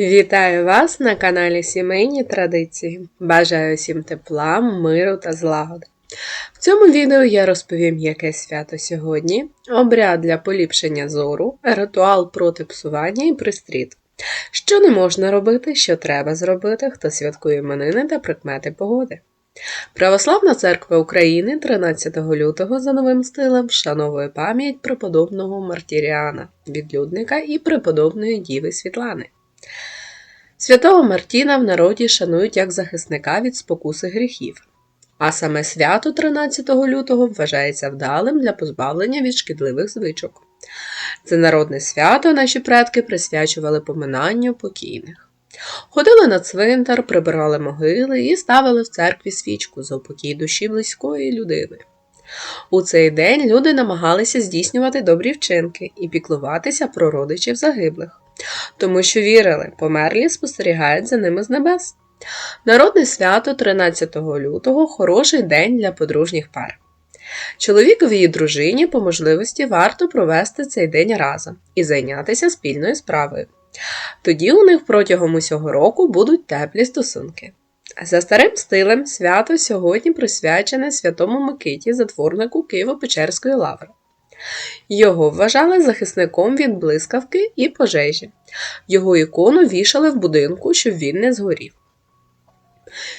Вітаю вас на каналі Сімейні Традиції. Бажаю всім тепла, миру та злагоди. В цьому відео я розповім, яке свято сьогодні, обряд для поліпшення зору, ритуал проти псування і пристріт. Що не можна робити, що треба зробити, хто святкує іменини та прикмети погоди. Православна церква України 13 лютого за новим стилем вшановує пам'ять преподобного Мартіріана, відлюдника і преподобної Діви Світлани. Святого Мартіна в народі шанують як захисника від спокуси гріхів, а саме свято 13 лютого вважається вдалим для позбавлення від шкідливих звичок. Це народне свято наші предки присвячували поминанню покійних. Ходили на цвинтар, прибирали могили і ставили в церкві свічку за упокій душі близької людини. У цей день люди намагалися здійснювати добрі вчинки і піклуватися про родичів загиблих, тому що вірили, померлі спостерігають за ними з небес. Народне свято 13 лютого хороший день для подружніх пар. Чоловікові і дружині по можливості варто провести цей день разом і зайнятися спільною справою. Тоді у них протягом усього року будуть теплі стосунки. За старим стилем свято сьогодні присвячене святому Микиті, затворнику Києво-Печерської лаври. Його вважали захисником від блискавки і пожежі. Його ікону вішали в будинку, щоб він не згорів.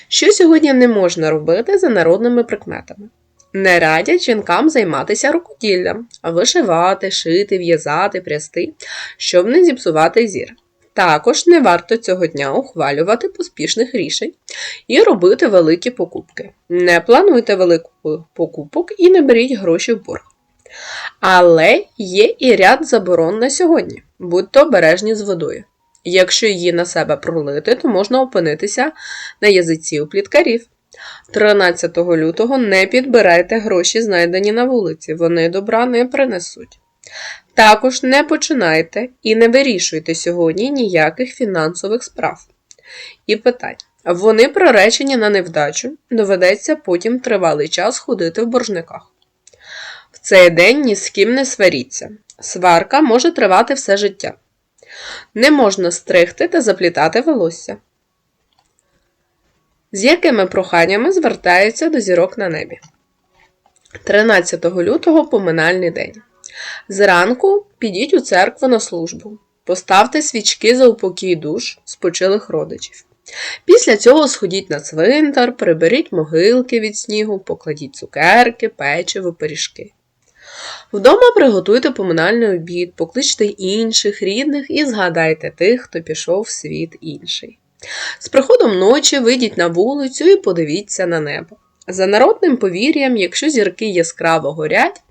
Що сьогодні не можна робити за народними прикметами? Не радять жінкам займатися рукоділлям, вишивати, шити, в'язати, прясти, щоб не зіпсувати зір. Також не варто цього дня ухвалювати поспішних рішень і робити великі покупки. Не плануйте великих покупок і не беріть гроші в борг. Але є і ряд заборон на сьогодні, будьте обережні з водою. Якщо її на себе пролити, то можна опинитися на язиці у пліткарів. 13 лютого не підбирайте гроші, знайдені на вулиці, вони добра не принесуть. Також не починайте і не вирішуйте сьогодні ніяких фінансових справ. І питань. Вони проречені на невдачу, доведеться потім тривалий час ходити в боржниках. Цей день ні з ким не сваріться. Сварка може тривати все життя. Не можна стригти та заплітати волосся. З якими проханнями звертаються до зірок на небі. 13 лютого поминальний день. Зранку підіть у церкву на службу, поставте свічки за упокій душ спочилих родичів. Після цього сходіть на цвинтар, приберіть могилки від снігу, покладіть цукерки, печиво, пиріжки. Вдома приготуйте поминальний обід, покличте інших рідних і згадайте тих, хто пішов в світ інший. З приходом ночі вийдіть на вулицю і подивіться на небо. За народним повір'ям, якщо зірки яскраво горять,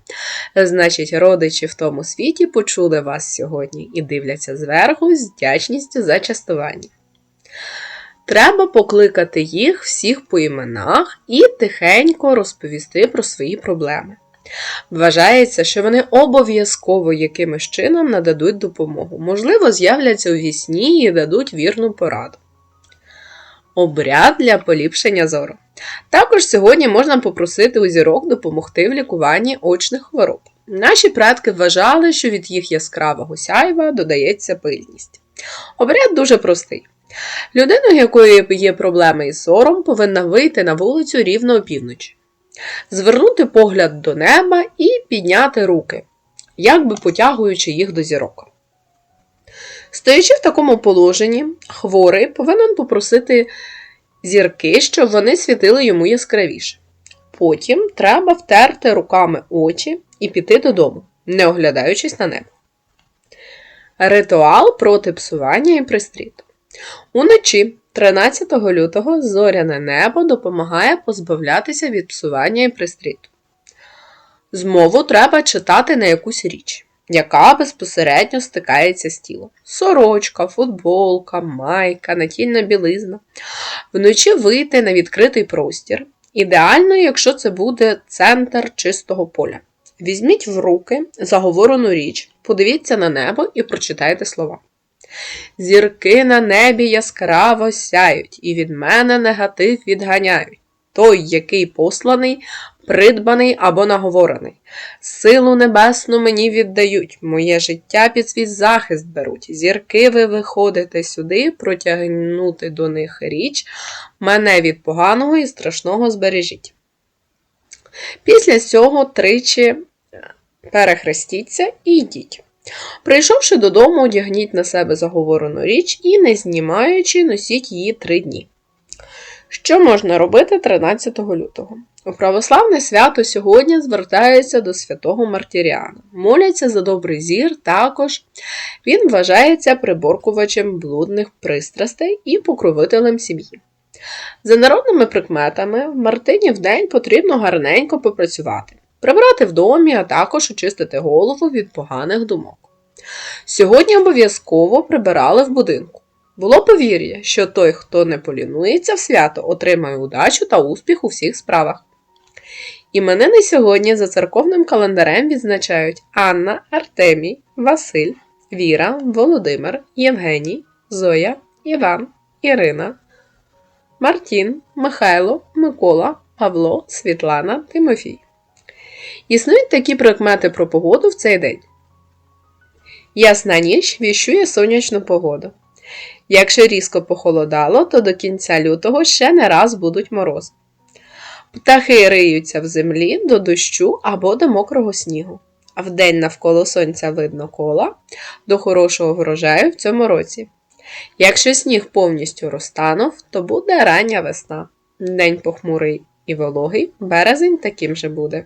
значить родичі в тому світі почули вас сьогодні і дивляться зверху з вдячністю за частування. Треба покликати їх всіх по іменах і тихенько розповісти про свої проблеми. Вважається, що вони обов'язково якимось чином нададуть допомогу, можливо, з'являться у вісні і дадуть вірну пораду. Обряд для поліпшення зору. Також сьогодні можна попросити у зірок допомогти в лікуванні очних хвороб. Наші предки вважали, що від їх яскравого сяйва додається пильність. Обряд дуже простий. Людина, якої є проблеми із зором, повинна вийти на вулицю рівно опівночі, звернути погляд до неба і підняти руки, якби потягуючи їх до зірок. Стоячи в такому положенні, хворий повинен попросити зірки, щоб вони світили йому яскравіше. Потім треба втерти руками очі і піти додому, не оглядаючись на небо. Ритуал проти псування і пристріту. Уночі 13 лютого зоряне небо допомагає позбавлятися від псування і пристріту. Змову треба читати на якусь річ, яка безпосередньо стикається з тілом. Сорочка, футболка, майка, натільна білизна. Вночі вийти на відкритий простір. Ідеально, якщо це буде центр чистого поля. Візьміть в руки заговорену річ, подивіться на небо і прочитайте слова. Зірки на небі яскраво сяють, і від мене негатив відганяють. Той, який посланий, придбаний або наговорений. Силу небесну мені віддають, моє життя під свій захист беруть. Зірки ви виходите сюди, протягнути до них річ, мене від поганого і страшного збережіть. Після цього тричі перехрестіться і йдіть. Прийшовши додому, одягніть на себе заговорену річ і, не знімаючи, носіть її три дні. Що можна робити 13 лютого? У православне свято сьогодні звертаються до святого Мартіріана. Моляться за добрий зір, також він вважається приборкувачем блудних пристрастей і покровителем сім'ї. За народними прикметами, в Мартині в день потрібно гарненько попрацювати, прибрати в домі, а також очистити голову від поганих думок. Сьогодні обов'язково прибирали в будинку. Було повір'я, що той, хто не полінується в свято, отримає удачу та успіх у всіх справах. Іменини сьогодні за церковним календарем відзначають Анна, Артемій, Василь, Віра, Володимир, Євгеній, Зоя, Іван, Ірина, Мартін, Михайло, Микола, Павло, Світлана, Тимофій. Існують такі прикмети про погоду в цей день. Ясна ніч віщує сонячну погоду. Якщо різко похолодало, то до кінця лютого ще не раз будуть морози. Птахи риються в землі до дощу або до мокрого снігу. А вдень навколо сонця видно кола до хорошого врожаю в цьому році. Якщо сніг повністю розтанув, то буде рання весна. День похмурий і вологий, березень таким же буде.